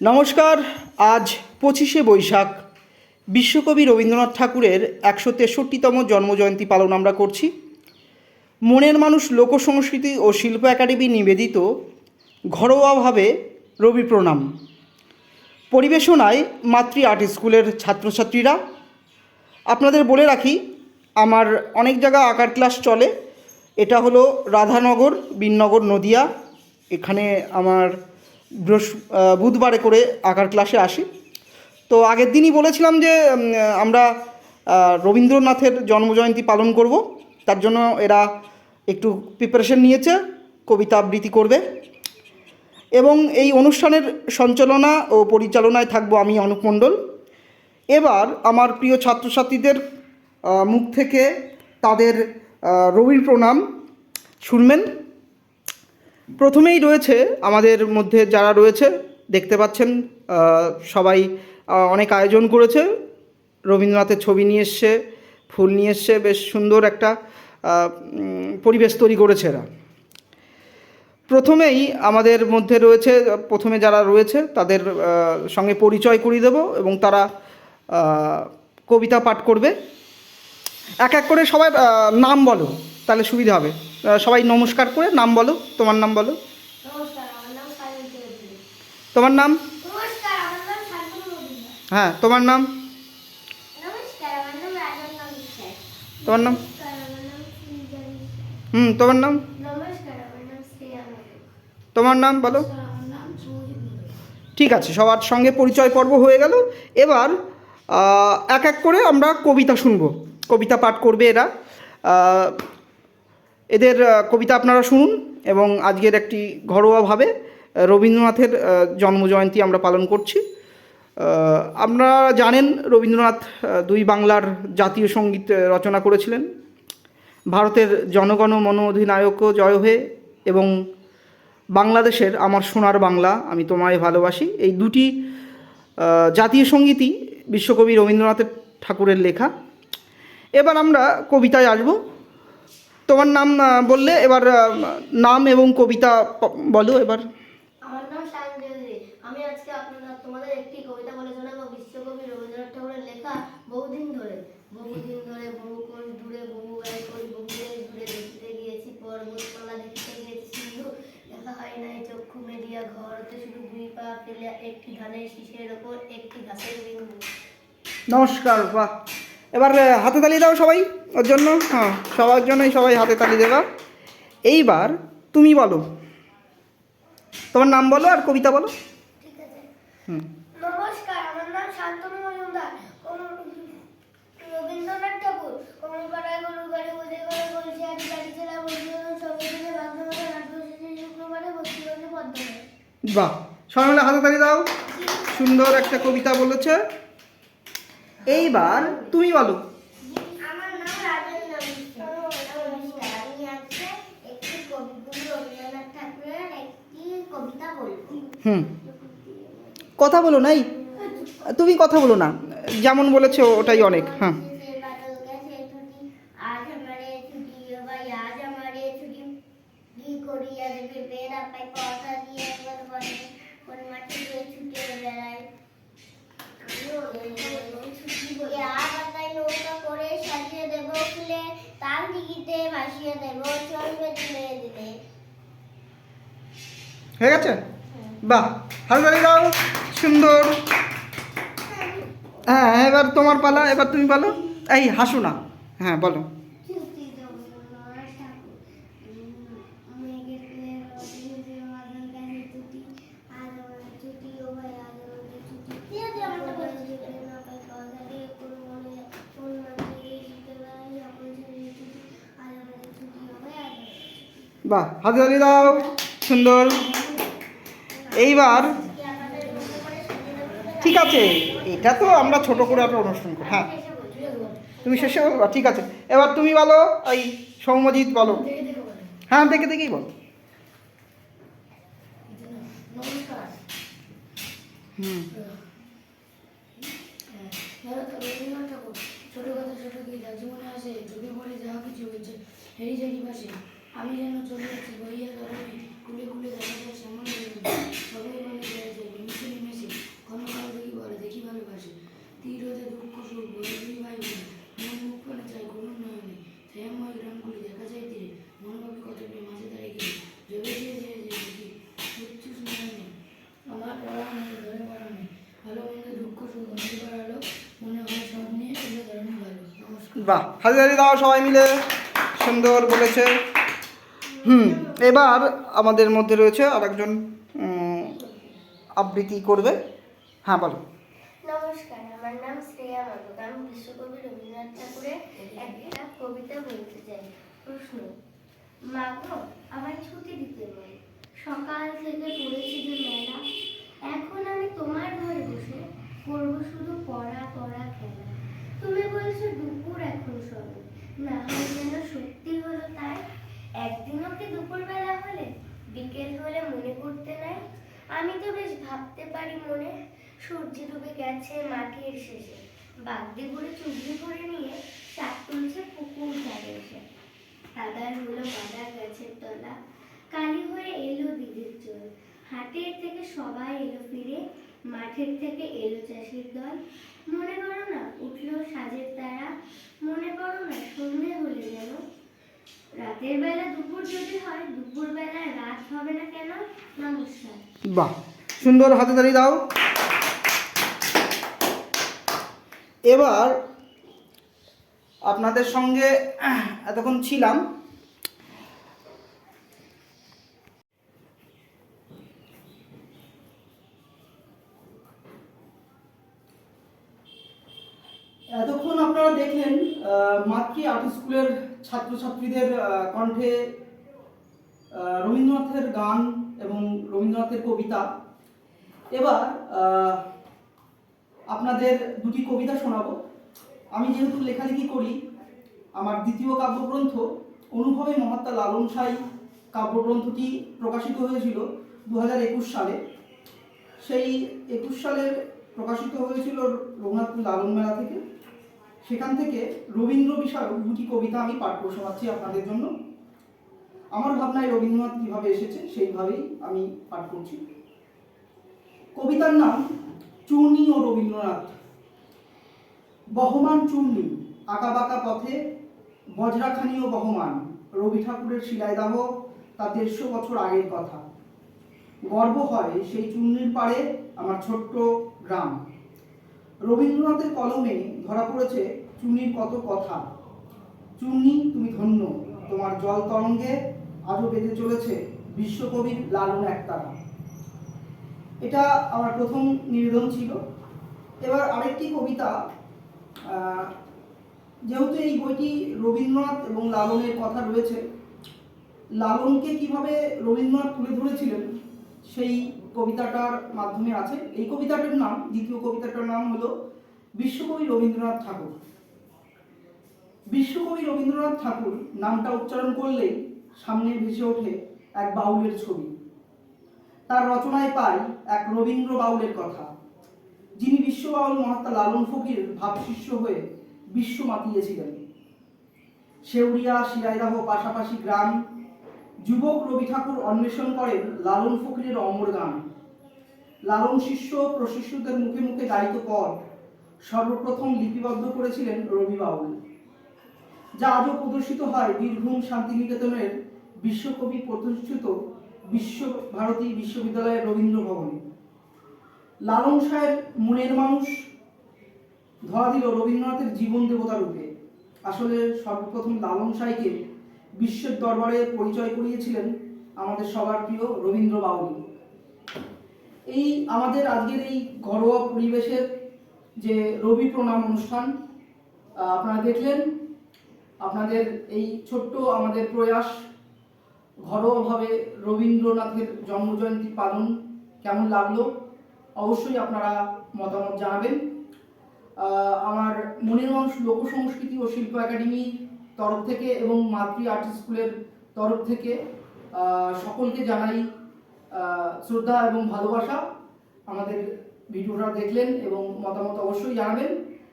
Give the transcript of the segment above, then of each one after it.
নমস্কার, আজ পঁচিশে বৈশাখ। বিশ্বকবি রবীন্দ্রনাথ ঠাকুরের একশো তেষট্টিতম জন্মজয়ন্তী পালন আমরা করছি। মনের মানুষ লোকসংস্কৃতি ও শিল্প একাডেমি নিবেদিত ঘরোয়াভাবে রবি প্রণাম পরিবেশনায় মাতৃ আর্ট স্কুলের ছাত্রছাত্রীরা। আপনাদের বলে রাখি, আমার অনেক জায়গা আঁকার ক্লাস চলে। এটা হলো রাধানগর, বিননগর, নদিয়া। এখানে আমার বৃহস্প বুধবারে করে আঁকার ক্লাসে আসি। তো আগের দিনই বলেছিলাম যে আমরা রবীন্দ্রনাথের জন্মজয়ন্তী পালন করব। তার জন্য এরা একটু প্রিপারেশন নিয়েছে, কবিতা আবৃত্তি করবে। এবং এই অনুষ্ঠানের সঞ্চালনা ও পরিচালনায় থাকব আমি অনুপ মণ্ডল। এবার আমার প্রিয় ছাত্রছাত্রীদের মুখ থেকে তাদের রবির প্রণাম শুনবেন। প্রথমেই রয়েছে আমাদের মধ্যে যারা রয়েছে, দেখতে পাচ্ছেন সবাই অনেক আয়োজন করেছে। রবীন্দ্রনাথের ছবি নিয়ে এসছে, ফুল নিয়ে এসছে, বেশ সুন্দর একটা পরিবেশ তৈরি করেছে এরা। প্রথমেই আমাদের মধ্যে রয়েছে, প্রথমে যারা রয়েছে, তাদের সঙ্গে পরিচয় করিয়ে দেব এবং তারা কবিতা পাঠ করবে। এক এক করে সবাই নাম বলো, তাহলে সুবিধা হবে। সবাই নমস্কার করে নাম বলো তোমার নাম বলো। তোমার নাম? হ্যাঁ তোমার নাম? তোমার নাম? হুম তোমার নাম? তোমার নাম বলো? ঠিক আছে সবার সঙ্গে পরিচয় পর্ব হয়ে গেল। এবার এক এক করে আমরা কবিতা শুনব। কবিতা পাঠ করবে এরা। এদের কবিতা আপনারা শুনুন এবং আজকের একটি ঘরোয়াভাবে রবীন্দ্রনাথের জন্মজয়ন্তী আমরা পালন করছি। আপনারা জানেন রবীন্দ্রনাথ দুই বাংলার জাতীয় সংগীত রচনা করেছিলেন। ভারতের জনগণ মন অধিনায়কও জয় হয়ে এবং বাংলাদেশের আমার সোনার বাংলা, আমি তোমায় ভালোবাসি। এই দুটি জাতীয় সঙ্গীতই বিশ্বকবি রবীন্দ্রনাথের ঠাকুরের লেখা। এবার আমরা কবিতায় আসব। তোমার নাম বললে এবার নাম এবং কবিতা বলো এবার। আমার নাম আমি আজকে আপনারা তোমাদের একটি কবিতা বলে শোনাবো। বিশ্বকবি রবীন্দ্রনাথ ঠাকুরের লেখা বহুদিন ধরে। বহুদিন ধরে বহু কোষ দূরে বহু এক কোষ বহু দেশ দূরে। দেখিতে গিয়েছি পর্বতমালা দেখিতে গিয়েছি সিন্ধু। দেখা হয় নাই চক্ষু মেলিয়া ঘরতে শুধু দুই পা ফেলিয়া একটি ধানের শীষের ওপর একটি ঘাসের বিন্দু। নমস্কার বাহ। এবার হাতে তালিয়ে দাও সবাই। ওর জন্য? হ্যাঁ সবার জন্যই সবাই হাতে তালি দেবা। এইবার তুমি বলো। তোমার নাম বলো আর কবিতা বলো। হুম নমস্কার আমার নাম শান্তনু মজুমদার। রবীন্দ্রনাথ ঠাকুর কমলপাড়ায় গরু গাড়ি বোঝে করে বলছি গাড়ি ছেড়া বলছি নাট্যশেষে শুক্রবারে বাহ সবাই মিলে হাতে তালি দাও। সুন্দর একটা কবিতা বলেছে। এইবার তুমি বলো। হুম। কথা বলো নাই? তুমি কথা বলো না। যেমন বলেছ ওটাই অনেক হ্যাঁ। হয়ে গেছে? বাহ হাতে দাও সুন্দর। হ্যাঁ এবার তোমার পালা, এবার তুমি বলো এই, হাসো না। হ্যাঁ বলো। ছুটি রবীন্দ্রনাথ ঠাকুর মেঘের পেয়ে রবীন্দ্র মাঝান কাছে ছুটি আজ আমাদের ছুটি ও ভাই আজ আমাদের ছুটি না পাই কথা দিয়ে কোন মনে কোন মাঠে গিয়ে ছুটে বেড়াই সকল ছেড়ে ছুটি আজ আমাদের ছুটি ও ভাই আজ আমাদের ছুটি বাহ হাতে তালি দাও সুন্দর এইবার কি আপনাদের মনে করে খুলে খুলে দেখা যায় সবাই যায় যে নিমিশে নিমিশে ক্ষণকাল দেখি বলে, দেখি ভালোবাসে। তীর হতে দুঃখ সুখ, বলে দুই ভাই মন মুখ পানে যায় করুণ নয়নে শ্যামময় গ্রামগুলি দেখা যায় তীরে। মনোভাবে কত মাঝে দাঁড়িয়ে গেলে ভেবে যে দেখি শুনে আমার পড়া মনে ধরে পড়া নেই ভালো মন্দ দুঃখ সুখ মনে আলো মনে হয় সব নিয়ে তুলে ধরনের ভালো। বাহ, হাজারি দাও সবাই মিলে। সুন্দর বলেছে। হুম। এবার আমাদের মধ্যে রয়েছে আর একজন আবৃত্তি করবে। হ্যাঁ বলো। নমস্কার, আমার নাম শ্রেয়া মাধব আমি বিশ্বকবি রবীন্দ্রনাথ ঠাকুরের একটা কবিতা বলতে চাই। প্রশ্ন, মাগো আমার ছুটি দিতে বল। সকাল থেকে পড়েছি যে মেলা। এখন আমি তোমার ঘরে বসে করব শুধু পড়া পড়া, খেলা। তুমি বলছো দুপুর এখন সবে না হয় যেন সত্যি হলো তাই একদিনও কি দুপুরবেলা হলে বিকেল হলে মনে করতে নাই আমি তো বেশ ভাবতে পারি মনে সূর্য ডুবে গেছে মাঠের শেষে। বাগদি করে চুগলি করে নিয়ে চাপ তুলছে পুকুর ধারে এসে। আদার হলো বাদার গাছের তলা, কালি হয়ে এলো দিদির চোল। হাটের থেকে সবাই এলো ফিরে, মাঠের থেকে এলো চাষির দল। মনে করো না, উঠল সাজের তারা, মনে করো না, সন্ধে হলে যেন। রাতের বেলা দুপুর যদি হয় দুপুর বেলা রাত হবে না কেন? নমস্কার। বাহ, সুন্দর হাতে তালি দাও। এবার আপনাদের সঙ্গে এতক্ষণ ছিলাম। এতক্ষণ আপনারা দেখলেন মাতৃ আর্ট স্কুলের ছাত্রছাত্রীদের কণ্ঠে রবীন্দ্রনাথের গান এবং রবীন্দ্রনাথের কবিতা। এবার আপনাদের দুটি কবিতা শোনাবো। আমি যেহেতু লেখালেখি করি, আমার দ্বিতীয় কাব্যগ্রন্থ অনুভবে মহাত্মা লালন সাই কাব্যগ্রন্থটি প্রকাশিত হয়েছিল দু হাজার একুশ সালে। সেই একুশ সালের প্রকাশিত হয়েছিল রঘুনাথপুর লালন মেলা থেকে। সেখান থেকে রবীন্দ্র বিষয়ক দুটি কবিতা আমি পাঠ করে শোনাচ্ছি আপনাদের জন্য। আমার ভাবনায় রবীন্দ্রনাথ কীভাবে এসেছে সেইভাবেই আমি পাঠ করছি। কবিতার নাম চূর্ণী ও রবীন্দ্রনাথ। বহমান চূর্ণী আঁকাবাঁকা পথে, বজ্রাখানি ও বহমান, রবি ঠাকুরের শিলাইদাহ, তা দেড়শো বছর আগের কথা। গর্ব হয় সেই চূর্ণির পাড়ে আমার ছোট্ট গ্রাম। রবীন্দ্রনাথের কলমে ধরা পড়েছে চূর্ণির কত কথা। চুন্নি, তুমি ধন্য, তোমার জল তরঙ্গে আজও বেঁধে চলেছে বিশ্বকবির লালন একতারা। এটা আমার প্রথম নিবেদন ছিল। এবার আরেকটি কবিতা যেহেতু এই বইটি রবীন্দ্রনাথ এবং লালনের কথা রয়েছে, লালনকে কীভাবে রবীন্দ্রনাথ তুলে ধরেছিলেন সেই কবিতাটার মাধ্যমে আছে। এই কবিতাটার নাম, দ্বিতীয় কবিতাটার নাম হলো বিশ্বকবি রবীন্দ্রনাথ ঠাকুর। বিশ্বকবি রবীন্দ্রনাথ ঠাকুর নামটা উচ্চারণ করলেই সামনে ভেসে ওঠে এক বাউলের ছবি। তার রচনায় পাই এক রবীন্দ্র বাউলের কথা, যিনি বিশ্ব বাউল মহাত্মা লালন ফকির ভাবশিষ্য হয়ে বিশ্ব মাতিয়েছিলেন। শেউরিয়া শিরাইদাহ পাশাপাশি গ্রাম, যুবক রবি ঠাকুর অন্বেষণ করেন লালন ফকিরের অমর গান। লালন শিষ্য প্রশিষ্যদের মুখে মুখে গাইত পদ, সর্বপ্রথম লিপিবদ্ধ করেছিলেন রবি বাউল, যা আজও প্রদর্শিত হয় বীরভূম শান্তিনিকেতনের বিশ্বকবি প্রতিষ্ঠিত বিশ্বভারতী বিশ্ববিদ্যালয়ের রবীন্দ্র ভবনে লালন সাহেব মনের মানুষ, ধরা দিল রবীন্দ্রনাথের জীবন দেবতা রূপে। আসলে সর্বপ্রথম লালন সাইকে বিশ্বের দরবারে পরিচয় করিয়েছিলেন আমাদের সবার প্রিয় রবীন্দ্র বাউল। এই আমাদের আজকের এই ঘরোয়া পরিবেশের যে রবি প্রণাম অনুষ্ঠান আপনারা দেখলেন, আপনাদের এই ছোট্ট আমাদের প্রয়াস ঘরোয়াভাবে রবীন্দ্রনাথের জন্মজয়ন্তী পালন কেমন লাগল? অবশ্যই আপনারা মতামত জানাবেন। আমার মনের মানুষ লোক সংস্কৃতি ও শিল্প একাডেমি তরফ থেকে এবং মাতৃ আর্ট স্কুলের তরফ থেকে সকলকে জানাই শ্রদ্ধা এবং ভালোবাসা। আমাদের ভিডিওটা দেখলেন এবং মতামত অবশ্যই জানাবেন।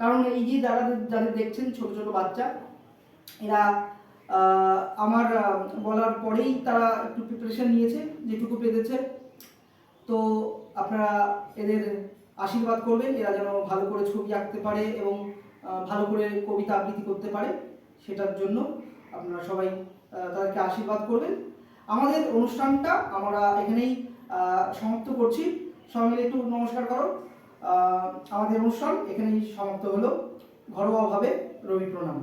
কারণ এই যে যারা যাদের দেখছেন ছোট ছোট বাচ্চা, এরা আমার বলার পরেই তারা একটু প্রিপারেশন নিয়েছে, যেটুকু পেরেছে। তো আপনারা এদের আশীর্বাদ করবেন, এরা যেন ভালো করে ছবি আঁকতে পারে এবং ভালো করে কবিতা আবৃত্তি করতে পারে, সেটার জন্য আপনারা সবাই তাদেরকে আশীর্বাদ করবেন। আমাদের অনুষ্ঠানটা আমরা এখানেই সমাপ্ত করছি। সবাই মিলে একটু নমস্কার করো। আমাদের অনুষ্ঠান এখানেই সমাপ্ত হলো। ঘরোয়াভাবে রবি প্রণাম।